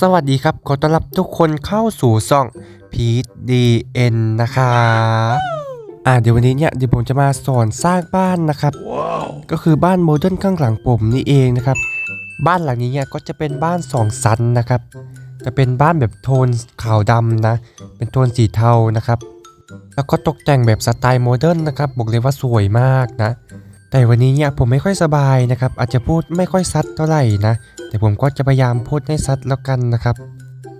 สวัสดีครับ ขอต้อนรับทุกคนเข้าสู่ช่องพีทดีเอ็นนะครับอ่าเดี๋ยววันนี้เนี่ยเดี๋ยวผมจะมาสอนสร้างบ้านนะครับ ก็คือบ้านโมเดิร์นข้างหลังผมนี่เองนะครับ บ้านหลังนี้เนี่ยก็จะเป็นบ้านสองชั้นนะครับ จะเป็นบ้านแบบโทนขาวดำนะ เป็นโทนสีเทานะครับ แล้วก็ตกแต่งแบบสไตล์โมเดิร์นนะครับบอกเลยว่าสวยมากนะ แต่วันนี้เนี่ยผมไม่ค่อยสบายนะครับ อาจจะพูดไม่ค่อยซัดเท่าไหร่นะ แต่ผมก็จะพยายามพูดให้ซัดแล้วกันนะครับ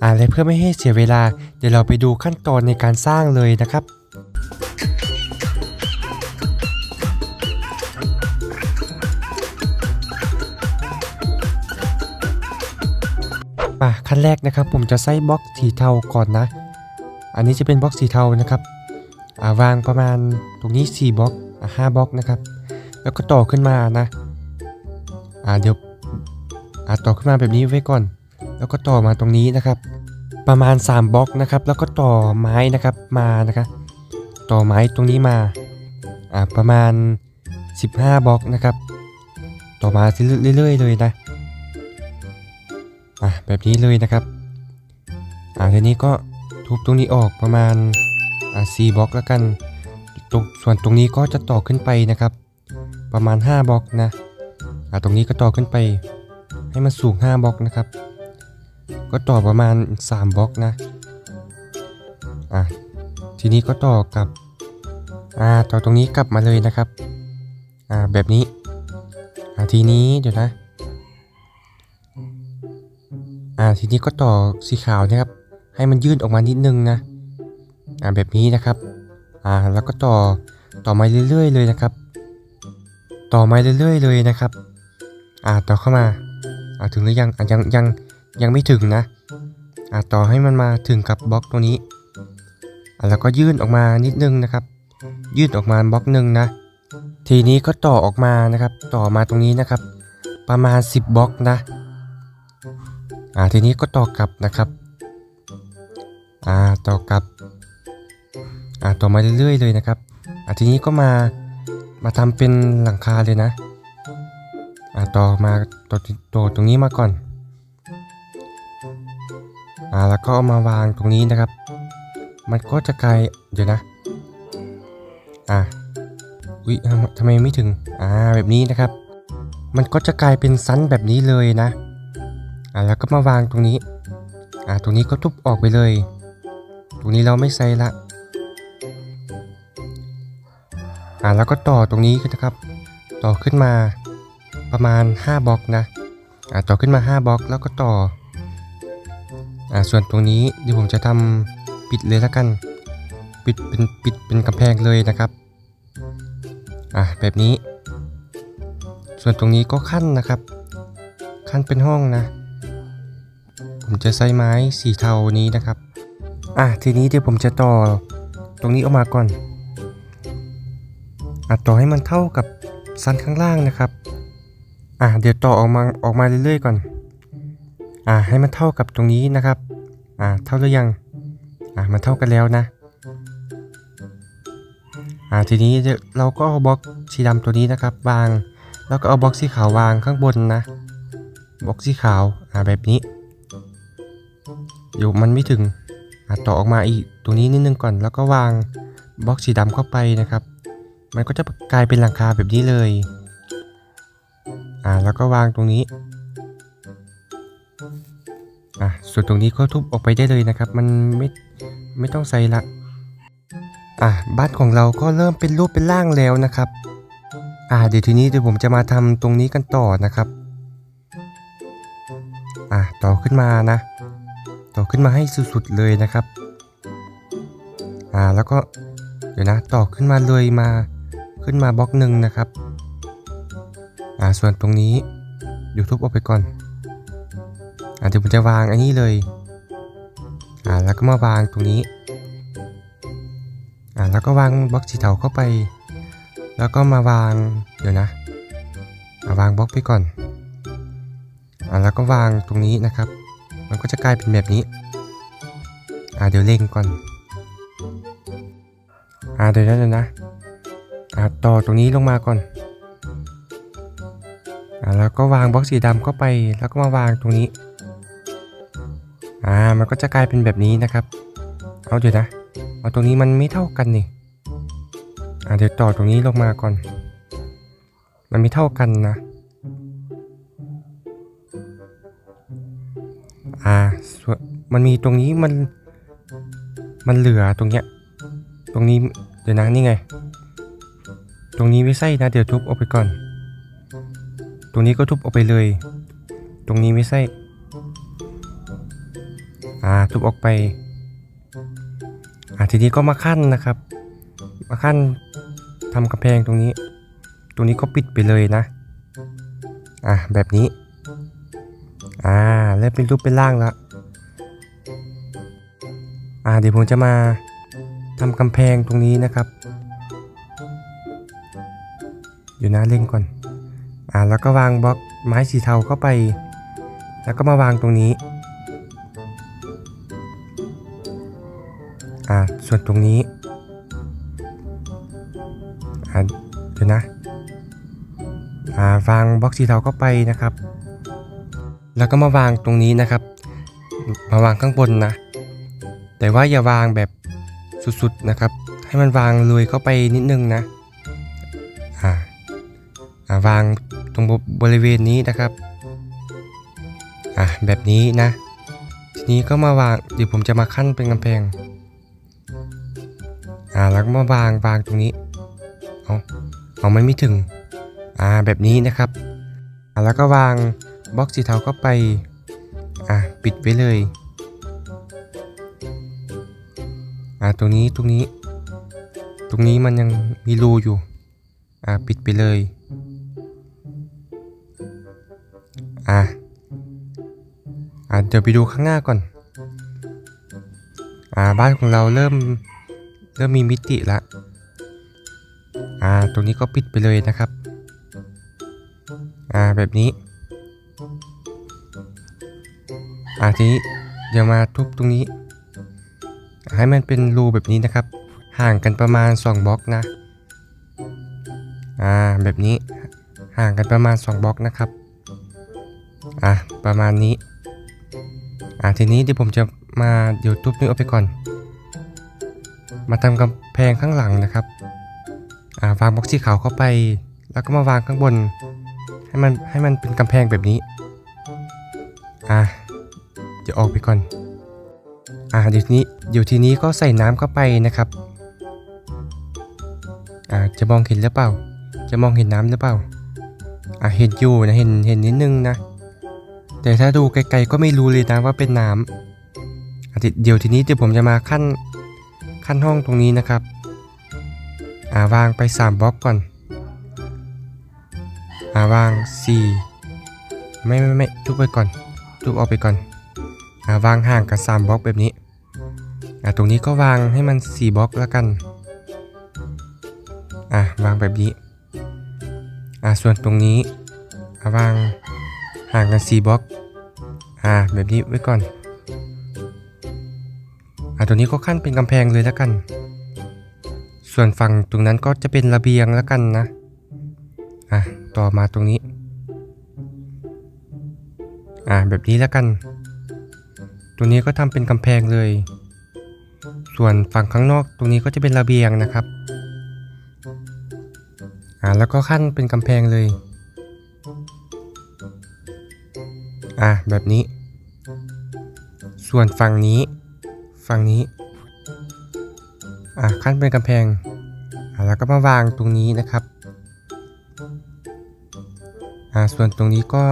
อ่าและเพื่อไม่ให้เสียเวลา เดี๋ยวเราไปดูขั้นตอนในการสร้างเลยนะครับอะขั้นแรกนะครับ ผมจะใส่บล็อกสีเทาก่อนนะ อันนี้จะเป็นบล็อกสีเทานะครับอ่าวางประมาณตรงนี้4บล็อกอะ5บล็อกนะครับ แล้วก็ต่อขึ้นมานะอ่าเดี๋ยว อ่าต่อขึ้นมาแบบนี้ไว้ก่อน แล้วก็ต่อมาตรงนี้นะครับ ประมาณ 3บล็อกนะครับ แล้วก็ต่อไม้นะครับมานะครับต่อไม้ตรงนี้มาอ่าประมาณ 15บล็อกนะครับ ต่อมาเรื่อยๆเลยนะอะแบบนี้เลยนะครับอ่าทีนี้ก็ทุบตรงนี้ออกประมาณอ่า4บล็อกแล้วกันตรงส่วนตรงนี้ก็จะต่อขึ้นไปนะครับ ประมาณ 5บล็อกนะอ่าตรงนี้ก็ต่อขึ้นไป ให้มันสูง 5บล็อกนะครับ ก็ต่อประมาณ 3บล็อกนะ อะ ทีนี้ก็ต่อกับ อ่า ต่อตรงนี้กลับมาเลยนะครับ อ่า แบบนี้ อ่า ทีนี้เดี๋ยวนะ อ่า ทีนี้ก็ต่อสีขาวนะครับ ให้มันยื่นออกมานิดนึงนะ อ่า แบบนี้นะครับ อ่า แล้วก็ต่อ ต่อมาเรื่อยๆเลยนะครับ ต่อมาเรื่อยๆเลยนะครับ อ่า ต่อเข้ามา อ่าถึงหรือยังอ่ายังยังยังไม่ถึงนะอ่าต่อให้มันมาถึงกับบล็อกตรงนี้อ่าแล้วก็ยื่นออกมานิดนึงนะครับ ยื่นออกมาบล็อกหนึ่งนะ ทีนี้ก็ต่อออกมานะครับ ต่อมาตรงนี้นะครับ ประมาณ 10บล็อกนะอ่าทีนี้ก็ต่อกลับนะครับอ่าต่อกลับอ่าต่อมาเรื่อยๆเลยนะครับอ่าทีนี้ก็มามาทำเป็นหลังคาเลยนะ อ่าต่อมาต่อต่อตรงนี้มาก่อนอ่าแล้วก็เอามาวางตรงนี้นะครับ มันก็จะกลายเดี๋ยวนะอ่าอุ๊ยทำทำไมไม่ถึงอ่าแบบนี้นะครับ มันก็จะกลายเป็นซันแบบนี้เลยนะอ่าแล้วก็มาวางตรงนี้อ่าตรงนี้ก็ทุบออกไปเลย ตรงนี้เราไม่ใส่ละอ่าแล้วก็ต่อตรงนี้นะครับ ต่อขึ้นมา ประมาณ 5บล็อกนะอ่าต่อขึ้นมา 5บล็อกแล้วก็ต่ออ่าส่วนตรงนี้เดี๋ยวผมจะทำปิดเลยแล้วกัน ปิดเป็นปิดเป็นกำแพงเลยนะครับอ่าแบบนี้ ส่วนตรงนี้ก็ขั้นนะครับ ขั้นเป็นห้องนะ ผมจะใช้ไม้สีเทานี้นะครับอะทีนี้เดี๋ยวผมจะต่อตรงนี้ออกมาก่อนอะต่อให้มันเท่ากับซันข้างล่างนะครับ อะเดี๋ยวต่อออกมาออกมาเรื่อยๆก่อน อะให้มันเท่ากับตรงนี้นะครับ อะเท่าหรือยัง อะมันเท่ากันแล้วนะ อะทีนี้เราก็เอาบล็อกสีดำตัวนี้นะครับ วาง แล้วก็เอาบล็อกสีขาววางข้างบนนะ บล็อกสีขาว อะแบบนี้อยู่มันไม่ถึงอะต่อออกมาอีกตรงนี้นิดนึงก่อน แล้วก็วางบล็อกสีดำเข้าไปนะครับ มันก็จะกลายเป็นหลังคาแบบนี้เลย อ่าแล้วก็วางตรงนี้อะส่วนตรงนี้ก็ทุบออกไปได้เลยนะครับ มันไม่ไม่ต้องใส่ละอะบ้านของเราก็เริ่มเป็นรูปเป็นร่างแล้วนะครับอ่าเดี๋ยวทีนี้เดี๋ยวผมจะมาทำตรงนี้กันต่อนะครับอะต่อขึ้นมานะ ต่อขึ้นมาให้สุดๆเลยนะครับอ่าแล้วก็เดี๋ยวนะต่อขึ้นมาเลยมาขึ้นมาบล็อกหนึ่งนะครับ อ่าส่วนตรงนี้เดี๋ยวทุบออกไปก่อนอ่าเดี๋ยวผมจะวางอันนี้เลยอ่าแล้วก็มาวางตรงนี้อ่าแล้วก็วางบล็อกสีเทาเข้าไป แล้วก็มาวางเดี๋ยวนะมาวางบล็อกไปก่อนอ่าแล้วก็วางตรงนี้นะครับ มันก็จะกลายเป็นแบบนี้อ่าเดี๋ยวเล่งก่อนอ่าเดี๋ยวนะเดี๋ยวนะอ่าต่อตรงนี้ลงมาก่อน แล้วก็วางบล็อกสีดำเข้าไป แล้วก็มาวางตรงนี้ อ่า มันก็จะกลายเป็นแบบนี้นะครับ เอาเดี๋ยวนะ เอาตรงนี้มันไม่เท่ากันนี่ อ่าเดี๋ยวต่อตรงนี้ลงมาก่อน มันไม่เท่ากันนะ อ่าส่วนมันมีตรงนี้มัน มันเหลือตรงเนี้ย ตรงนี้ เดี๋ยวนะนี่ไง ตรงนี้ไม่ใช่นะ เดี๋ยวทุบออกไปก่อน ตรงนี้ก็ทุบออกไปเลย ตรงนี้ไม่ใช่อ่าทุบออกไปอ่าทีนี้ก็มาขั้นนะครับ มาขั้นทำกำแพงตรงนี้ ตรงนี้ก็ปิดไปเลยนะอ่าแบบนี้อ่าเริ่มเป็นรูปเป็นร่างแล้วอ่าเดี๋ยวผมจะมาทำกำแพงตรงนี้นะครับ อยู่นะเล่งก่อน อ่าแล้วก็วางบล็อกไม้สีเทาเข้าไป แล้วก็มาวางตรงนี้อ่าส่วนตรงนี้อ่าเดี๋ยวนะอ่าวางบล็อกสีเทาเข้าไปนะครับ แล้วก็มาวางตรงนี้นะครับ มาวางข้างบนนะ แต่ว่าอย่าวางแบบสุดๆนะครับ ให้มันวางเลยเข้าไปนิดนึงนะอ่าอ่าวาง รงบบริเวณนี้นะครับอ่าแบบนี้นะ ทีนี้ก็มาวางเดี๋ยวผมจะมาขั้นเป็นกำแพงอ่าแล้วก็มาวางวางตรงนี้เอาเอามันไม่ถึงอ่าแบบนี้นะครับอ่าแล้วก็วางบล็อกสีเทาเข้าไปอ่าปิดไว้เลยอ่าตรงนี้ตรงนี้ ตรงนี้มันยังมีรูอยู่อ่าปิดไปเลย เดี๋ยวไปดูข้างหน้าก่อน อ่าบ้านของเราเริ่มเริ่มมีมิติละ อ่าตรงนี้ก็ปิดไปเลยนะครับ อ่าแบบนี้ อ่าทีนี้เดี๋ยวมาทุบตรงนี้ ให้มันเป็นรูแบบนี้นะครับ ห่างกันประมาณ2บล็อกนะ อ่าแบบนี้ห่างกันประมาณ2บล็อกนะครับ อะประมาณนี้ อ่าทีนี้เดี๋ยวผมจะมาเดี๋ยวทุบนี้ออกไปก่อน มาทำกำแพงข้างหลังนะครับอ่าวางบล็อกสีขาวเข้าไป แล้วก็มาวางข้างบน ให้มันให้มันเป็นกำแพงแบบนี้อะเดี๋ยวออกไปก่อนอ่าเดี๋ยวนี้เดี๋ยวทีนี้ก็ใส่น้ำเข้าไปนะครับอ่าจะมองเห็นหรือเปล่า จะมองเห็นน้ำหรือเปล่าอ่าเห็นอยู่นะเห็นเห็นนิดนึงนะ แต่ถ้าดูไกลๆก็ไม่รู้เลยนะว่าเป็นน้ำอะเดี๋ยวทีนี้เดี๋ยวผมจะมาขั้นขั้นห้องตรงนี้นะครับ อ่าวางไป 3บล็อกก่อน อ่าวาง 4 ไม่ไม่ไม่ทุบไปก่อน ทุบออกไปก่อน อ่าวางห่างกัน3บล็อกแบบนี้ อ่าตรงนี้ก็วางให้มัน 4บล็อกแล้วกัน อ่าวางแบบนี้ อ่าส่วนตรงนี้ อ่าวาง ห่างกัน 4บล็อก อ่า แบบนี้ไว้ก่อน อ่าตัวนี้ก็ขั้นเป็นกำแพงเลยแล้วกัน ส่วนฝั่งตรงนั้นก็จะเป็นระเบียงแล้วกันนะ อะ ต่อมาตรงนี้ อ่า แบบนี้แล้วกันตรงนี้ก็ทำเป็นกำแพงเลย ส่วนฝั่งข้างนอกตรงนี้ก็จะเป็นระเบียงนะครับ อ่า แล้วก็ขั้นเป็นกำแพงเลย อ่าแบบนี้ ส่วนฝั่งนี้ ฝั่งนี้ อ่าขั้นเป็นกำแพงอ่าแล้วก็มาวางตรงนี้นะครับ อ่าส่วนตรงนี้ก็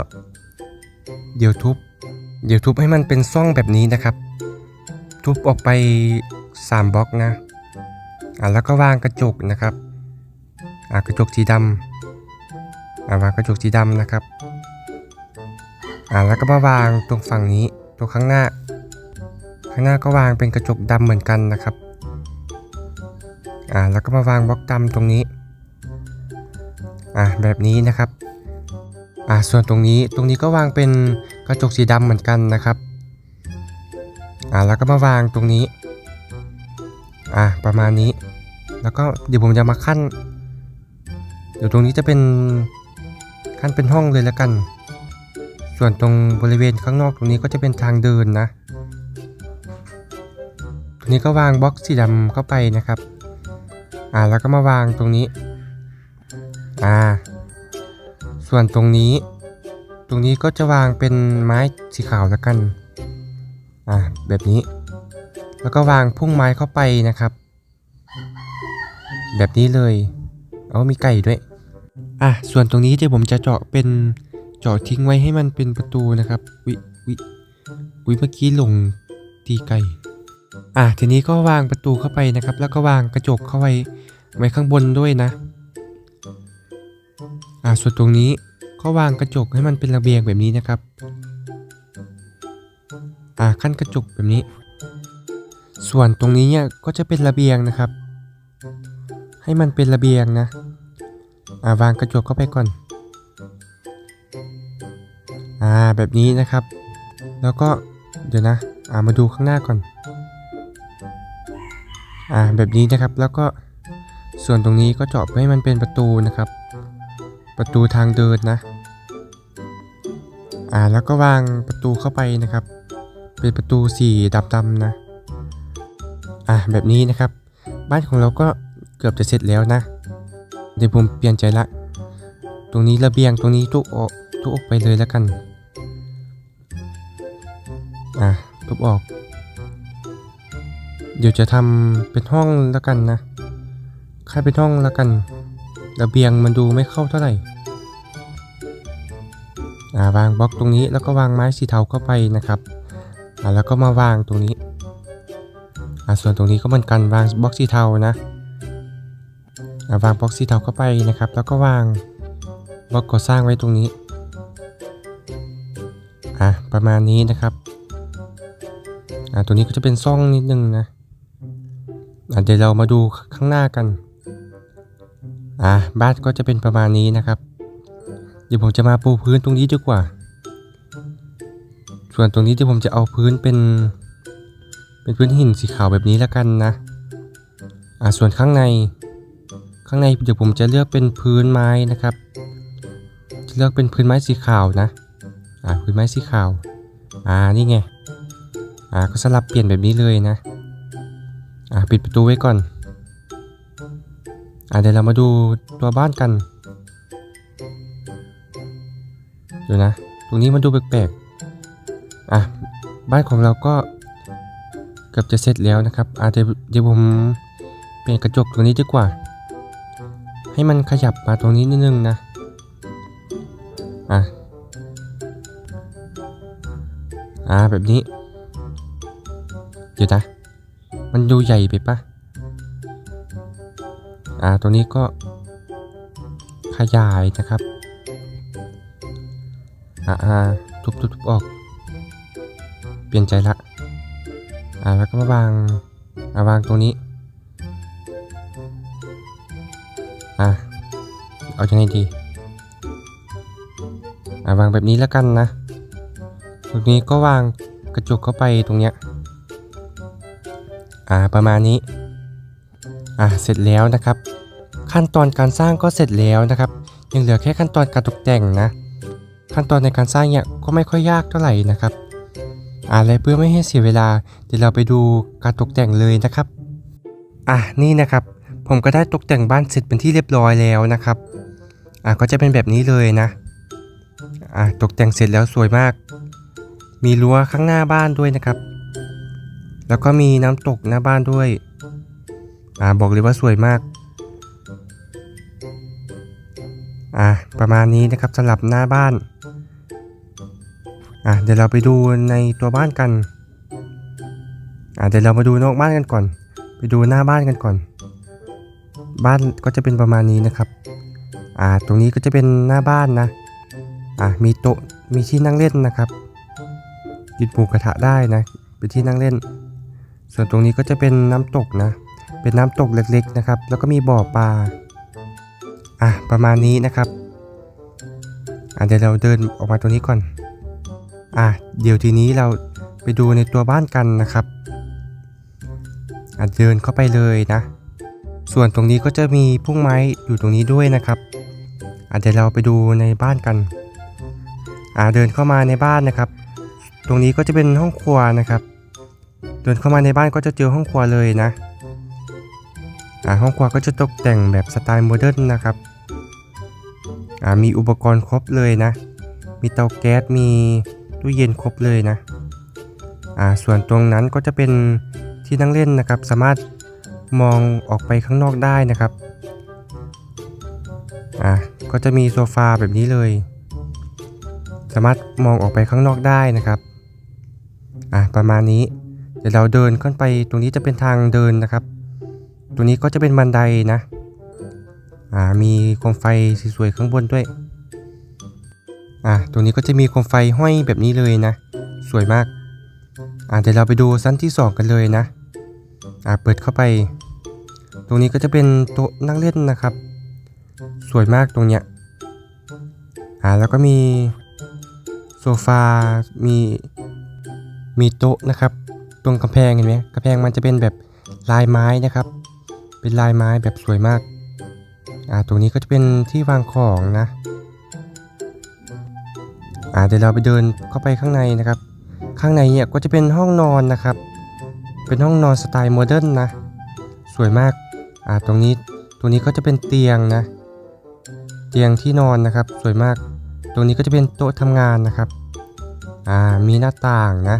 เดี๋ยวทุบ เดี๋ยวทุบให้มันเป็นซ่องแบบนี้นะครับ ทุบออกไป 3บล็อกนะ อ่าแล้วก็วางกระจกนะครับ อ่ากระจกสีดำอ่าวางกระจกสีดำนะครับ อ่าแล้วก็มาวางตรงฝั่งนี้ตรงข้างหน้า ข้างหน้าก็วางเป็นกระจกดำเหมือนกันนะครับอ่าแล้วก็มาวางบล็อกดำตรงนี้อ่าแบบนี้นะครับอ่าส่วนตรงนี้ตรงนี้ก็วางเป็นกระจกสีดำเหมือนกันนะครับอ่าแล้วก็มาวางตรงนี้อ่าประมาณนี้ แล้วก็เดี๋ยวผมจะมาขั้น เดี๋ยวตรงนี้จะเป็นขั้นเป็นห้องเลยแล้วกัน ส่วนตรงบริเวณข้างนอกตรงนี้ก็จะเป็นทางเดินนะตรงนี้ก็วางบล็อกสีดำเข้าไปนะครับ อ่าแล้วก็มาวางตรงนี้ อ่า ส่วนตรงนี้ ตรงนี้ก็จะวางเป็นไม้สีขาวแล้วกัน อ่าแบบนี้ แล้วก็วางพุ่งไม้เข้าไปนะครับ แบบนี้เลย เอามีไก่ด้วย อะส่วนตรงนี้เดี๋ยวผมจะเจาะเป็น จาะทิ้งไว้ให้มันเป็นประตูนะครับ วิวิวิเมื่อกี้ลงตีไก่อะทีนี้ก็วางประตูเข้าไปนะครับ แล้วก็วางกระจกเข้าไว้ไว้ข้างบนด้วยนะ อะส่วนตรงนี้ก็วางกระจกให้มันเป็นระเบียงแบบนี้นะครับ อะขั้นกระจกแบบนี้ ส่วนตรงนี้เนี่ยก็จะเป็นระเบียงนะครับ ให้มันเป็นระเบียงนะ อ่าวางกระจกเข้าไปก่อน อ่าแบบนี้นะครับ แล้วก็เดี๋ยวนะอ่ามาดูข้างหน้าก่อนอ่าแบบนี้นะครับแล้วก็ส่วนตรงนี้ก็เจาะให้มันเป็นประตูนะครับ ประตูทางเดินนะอ่าแล้วก็วางประตูเข้าไปนะครับ เป็นประตูสีดำๆนะอ่าแบบนี้นะครับ บ้านของเราก็เกือบจะเสร็จแล้วนะเดี๋ยวผมเปลี่ยนใจละ ตรงนี้ระเบียงตรงนี้ทุกออกทุกออกไปเลยแล้วกัน อะทุบออก เดี๋ยวจะทำเป็นห้องแล้วกันนะค่ายเป็นห้องแล้วกันระเบียงมันดูไม่เข้าเท่าไหร่อ่าวางบล็อกตรงนี้แล้วก็วางไม้สีเทาเข้าไปนะครับอ่าแล้วก็มาวางตรงนี้อ่าส่วนตรงนี้ก็เหมือนกันวางบล็อกสีเทานะอ่าวางบล็อกสีเทาเข้าไปนะครับ แล้วก็วางบล็อกก่อสร้างไว้ตรงนี้อะประมาณนี้นะครับ อ่าตัวนี้ก็จะเป็นซ่องนิดนึงนะอะเดี๋ยวเรามาดูข้างหน้ากันอ่าบ้านก็จะเป็นประมาณนี้นะครับ เดี๋ยวผมจะมาปูพื้นตรงนี้ดีกว่า ส่วนตรงนี้เดี๋ยวผมจะเอาพื้นเป็น เป็นพื้นหินสีขาวแบบนี้แล้วกันนะอ่าส่วนข้างในข้างในเดี๋ยวผมจะเลือกเป็นพื้นไม้นะครับจะเลือกเป็นพื้นไม้สีขาวนะ อ่าพื้นไม้สีขาว อ่า นี่ไง อ่าก็สลับเปลี่ยนแบบนี้เลยนะ อ่าปิดประตูไว้ก่อน อ่าเดี๋ยวเรามาดูตัวบ้านกันเดี๋ยวนะ ตรงนี้มันดูแปลกๆ อะ บ้านของเราก็เกือบจะเสร็จแล้วนะครับอ่าเดี๋ยวเดี๋ยวผมเปลี่ยนกระจกตรงนี้ดีกว่า ให้มันขยับมาตรงนี้นิดนึงนะ อะ อ่าแบบนี้ เดี๋ยวนะ มันดูใหญ่ไปปะอ่า ตัวนี้ก็ขยายนะครับ อ่าทุบทุบทุบออก เปลี่ยนใจละ อ่า แล้วก็มาวางอ่าวางตรงนี้ อะ เอาจะไงดี อ่าวางแบบนี้แล้วกันนะตรงนี้ก็วางกระจกเข้าไปตรงเนี้ย อ่าประมาณนี้อ่าเสร็จแล้วนะครับ ขั้นตอนการสร้างก็เสร็จแล้วนะครับ ยังเหลือแค่ขั้นตอนการตกแต่งนะ ขั้นตอนในการสร้างเนี่ยก็ไม่ค่อยยากเท่าไหร่นะครับอ่าและเพื่อไม่ให้เสียเวลาเดี๋ยวเราไปดูการตกแต่งเลยนะครับอะนี่นะครับ ผมก็ได้ตกแต่งบ้านเสร็จเป็นที่เรียบร้อยแล้วนะครับอะก็จะเป็นแบบนี้เลยนะอะตกแต่งเสร็จแล้วสวยมาก มีรั้วข้างหน้าบ้านด้วยนะครับ แล้วก็มีน้ำตกหน้าบ้านด้วย อ่าบอกเลยว่าสวยมาก อ่าประมาณนี้นะครับสำหรับหน้าบ้าน อ่าเดี๋ยวเราไปดูในตัวบ้านกัน อ่าเดี๋ยวเรามาดูนอกบ้านกันก่อน ไปดูหน้าบ้านกันก่อน บ้านก็จะเป็นประมาณนี้นะครับ อ่าตรงนี้ก็จะเป็นหน้าบ้านนะ อ่ามีโต๊ะมีที่นั่งเล่นนะครับยืนหมูกระทะได้นะเป็นที่นั่งเล่น ส่วนตรงนี้ก็จะเป็นน้ำตกนะ เป็นน้ำตกเล็กๆนะครับ แล้วก็มีบ่อปลา อะ ประมาณนี้นะครับ อะเดี๋ยวเราเดินออกมาตรงนี้ก่อน อะ เดี๋ยวทีนี้เราไปดูในตัวบ้านกันนะครับ อะเดินเข้าไปเลยนะ ส่วนตรงนี้ก็จะมีพุ่งไม้อยู่ตรงนี้ด้วยนะครับอะเดี๋ยวเราไปดูในบ้านกันอ่าเดินเข้ามาในบ้านนะครับ ตรงนี้ก็จะเป็นห้องครัวนะครับ เดินเข้ามาในบ้านก็จะเจอห้องครัวเลยนะอ่าห้องครัวก็จะตกแต่งแบบสไตล์โมเดิร์นนะครับอ่ามีอุปกรณ์ครบเลยนะ มีเตาแก๊สมีตู้เย็นครบเลยนะอ่าส่วนตรงนั้นก็จะเป็นที่นั่งเล่นนะครับ สามารถมองออกไปข้างนอกได้นะครับอ่าก็จะมีโซฟาแบบนี้เลย สามารถมองออกไปข้างนอกได้นะครับอ่าประมาณนี้ ดี๋ยวเราเดินขึ้นไปตรงนี้จะเป็นทางเดินนะครับ ตรงนี้ก็จะเป็นบันไดนะอ่ามีโคมไฟสวยๆข้างบนด้วยอะตรงนี้ก็จะมีโคมไฟห้อยแบบนี้เลยนะ สวยมากอะเดี๋ยวเราไปดูชั้นที่ 2 กันเลยนะอะเปิดเข้าไป ตรงนี้ก็จะเป็นโต๊ะนั่งเล่นนะครับ สวยมากตรงเนี้ยอะแล้วก็มีโซฟา มี มีโต๊ะนะครับ ตรงกำแพงเห็นไหมกำแพงมันจะเป็นแบบลายไม้นะครับ เป็นลายไม้แบบสวยมากอะตรงนี้ก็จะเป็นที่วางของนะอ่าเดี๋ยวเราไปเดินเข้าไปข้างในนะครับ ข้างในเนี่ยก็จะเป็นห้องนอนนะครับ เป็นห้องนอนสไตล์โมเดิร์นนะสวยมากอ่าตรงนี้ตรงนี้ก็จะเป็นเตียงนะ เตียงที่นอนนะครับสวยมาก ตรงนี้ก็จะเป็นโต๊ะทำงานนะครับอ่ามีหน้าต่างนะ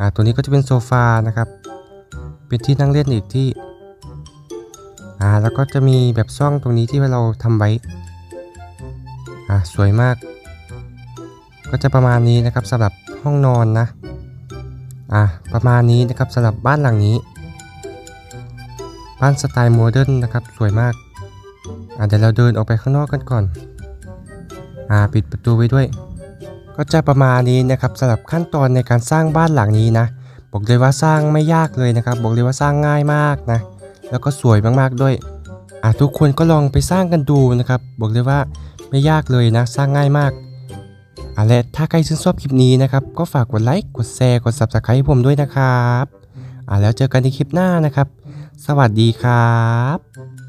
อ่าตรงนี้ก็จะเป็นโซฟานะครับ เป็นที่นั่งเล่นอีกที่อ่าแล้วก็จะมีแบบซ่องตรงนี้ที่เราทำไว้อ่าสวยมาก ก็จะประมาณนี้นะครับสำหรับห้องนอนนะอะประมาณนี้นะครับสำหรับบ้านหลังนี้ บ้านสไตล์โมเดิร์นนะครับสวยมากอะเดี๋ยวเราเดินออกไปข้างนอกกันก่อนอ่าปิดประตูไว้ด้วย ก็จะประมาณนี้นะครับสำหรับขั้นตอนในการสร้างบ้านหลังนี้นะ บอกเลยว่าสร้างไม่ยากเลยนะครับ บอกเลยว่าสร้างง่ายมากนะ แล้วก็สวยมากๆด้วยอะทุกคนก็ลองไปสร้างกันดูนะครับ บอกเลยว่าไม่ยากเลยนะ สร้างง่ายมากอะและถ้าใครชื่นชอบคลิปนี้นะครับ ก็ฝากกดไลค์กดแชร์กด Subscribe ให้ผมด้วยนะครับอะแล้วเจอกันในคลิปหน้านะครับ สวัสดีครับ